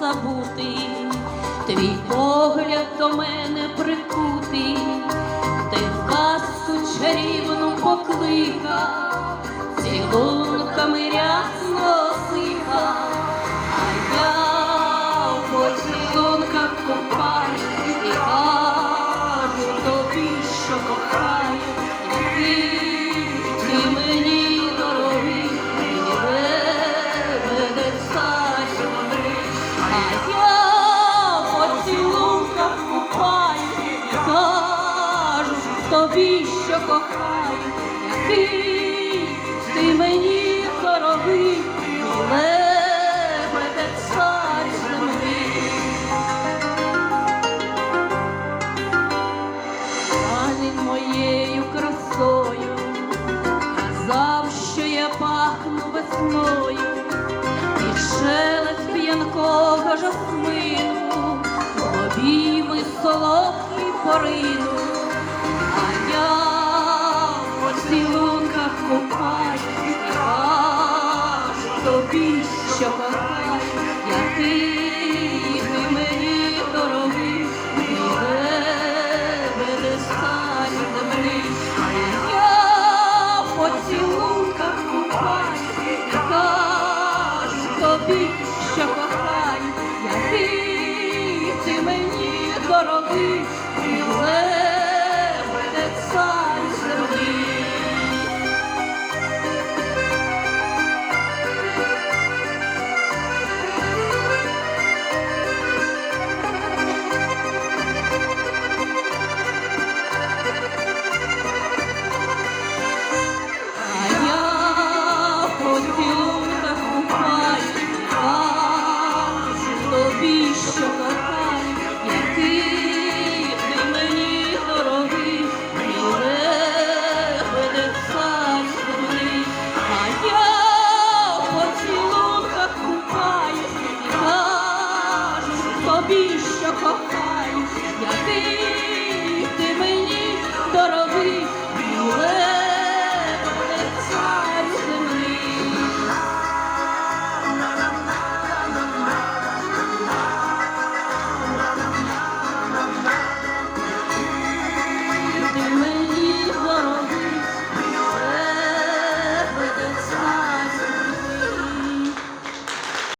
забути, твій погляд до мене прикутий, ти в казку чарівну покликав, цілунками рясно я поцілунках купаю кажу тобі, що кохаю, який мені дорогий, лебеде цар землі. Панин моєю красою, казав, я пахну весною, п'янкого жасмину, обійми солодкі порину, а я в поцілунках купаю, кажу тобі, що. що кохань, який ти мені дорогий. кохаю я тебе.